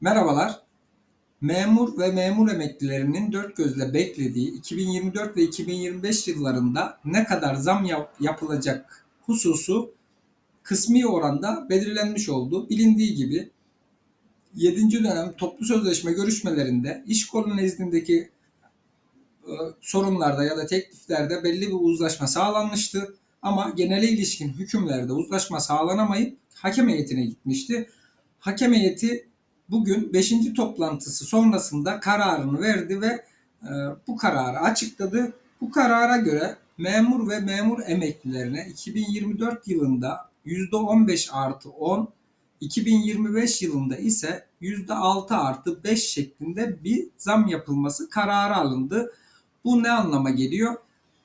Merhabalar. Memur ve memur emeklilerinin dört gözle beklediği 2024 ve 2025 yıllarında ne kadar zam yap- yapılacak hususu kısmi oranda belirlenmiş oldu. Bilindiği gibi 7. dönem toplu sözleşme görüşmelerinde iş kolu nezdindeki e, sorunlarda ya da tekliflerde belli bir uzlaşma sağlanmıştı. Ama genele ilişkin hükümlerde uzlaşma sağlanamayıp hakem heyetine gitmişti. Hakem heyeti bugün 5. toplantısı sonrasında kararını verdi ve e, bu kararı açıkladı. Bu karara göre memur ve memur emeklilerine 2024 yılında %15 artı 10, 2025 yılında ise %6 artı 5 şeklinde bir zam yapılması kararı alındı. Bu ne anlama geliyor?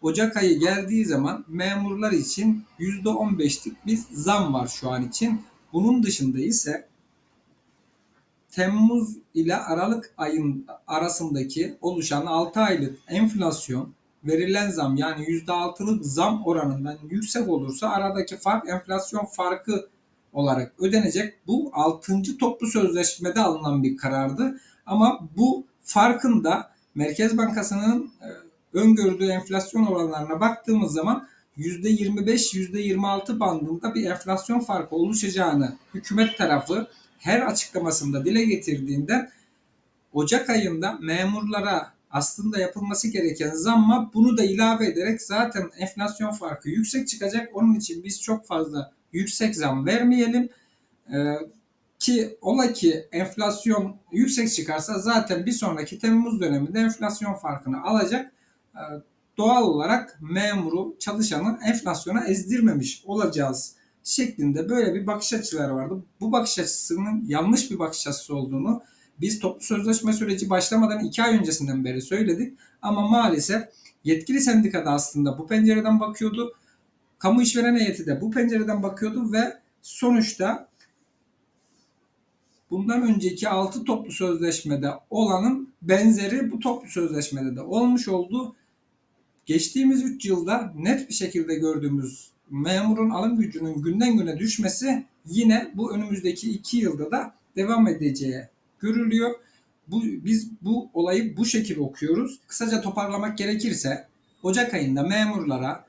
Ocak ayı geldiği zaman memurlar için %15'lik bir zam var şu an için. Bunun dışında ise Temmuz ile Aralık ayın arasındaki oluşan 6 aylık enflasyon verilen zam yani %6'lık zam oranından yüksek olursa aradaki fark enflasyon farkı olarak ödenecek. Bu 6. toplu sözleşmede alınan bir karardı. Ama bu farkın da Merkez Bankası'nın e, öngördüğü enflasyon oranlarına baktığımız zaman %25-%26 bandında bir enflasyon farkı oluşacağını hükümet tarafı her açıklamasında dile getirdiğinden Ocak ayında memurlara aslında yapılması gereken zamma bunu da ilave ederek zaten enflasyon farkı yüksek çıkacak. Onun için biz çok fazla yüksek zam vermeyelim. Ee, ki ola ki enflasyon yüksek çıkarsa zaten bir sonraki Temmuz döneminde enflasyon farkını alacak. Ee, doğal olarak memuru, çalışanı enflasyona ezdirmemiş olacağız şeklinde böyle bir bakış açıları vardı. Bu bakış açısının yanlış bir bakış açısı olduğunu biz toplu sözleşme süreci başlamadan iki ay öncesinden beri söyledik. Ama maalesef yetkili sendikada aslında bu pencereden bakıyordu. Kamu işveren heyeti de bu pencereden bakıyordu ve sonuçta bundan önceki 6 toplu sözleşmede olanın benzeri bu toplu sözleşmede de olmuş oldu. Geçtiğimiz 3 yılda net bir şekilde gördüğümüz memurun alım gücünün günden güne düşmesi yine bu önümüzdeki 2 yılda da devam edeceği görülüyor. Bu, biz bu olayı bu şekilde okuyoruz. Kısaca toparlamak gerekirse Ocak ayında memurlara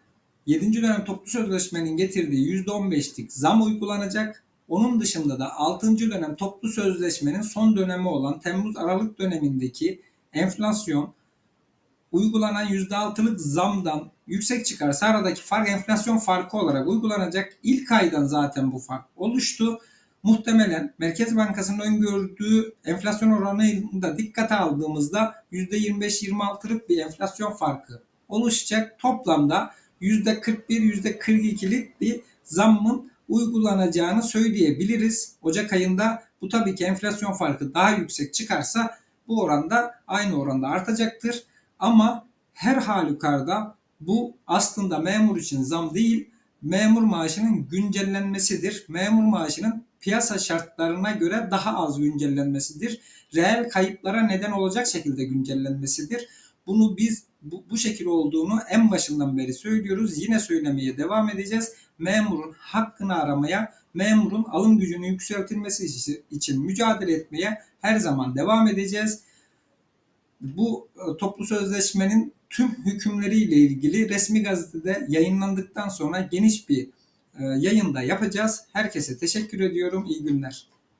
7. dönem toplu sözleşmenin getirdiği %15'lik zam uygulanacak. Onun dışında da 6. dönem toplu sözleşmenin son dönemi olan Temmuz-Aralık dönemindeki enflasyon uygulanan %6'lık zamdan yüksek çıkarsa aradaki fark enflasyon farkı olarak uygulanacak. İlk aydan zaten bu fark oluştu. Muhtemelen Merkez Bankası'nın öngördüğü enflasyon oranını da dikkate aldığımızda %25-26'lık bir enflasyon farkı oluşacak. Toplamda %41-%42'lik bir zammın uygulanacağını söyleyebiliriz. Ocak ayında bu tabii ki enflasyon farkı daha yüksek çıkarsa bu oranda aynı oranda artacaktır. Ama her halükarda bu aslında memur için zam değil, memur maaşının güncellenmesidir. Memur maaşının piyasa şartlarına göre daha az güncellenmesidir. Reel kayıplara neden olacak şekilde güncellenmesidir. Bunu biz bu, bu şekil olduğunu en başından beri söylüyoruz. Yine söylemeye devam edeceğiz. Memurun hakkını aramaya, memurun alım gücünün yükseltilmesi için mücadele etmeye her zaman devam edeceğiz. Bu e, toplu sözleşmenin tüm hükümleriyle ilgili resmi gazetede yayınlandıktan sonra geniş bir e, yayında yapacağız. Herkese teşekkür ediyorum. İyi günler.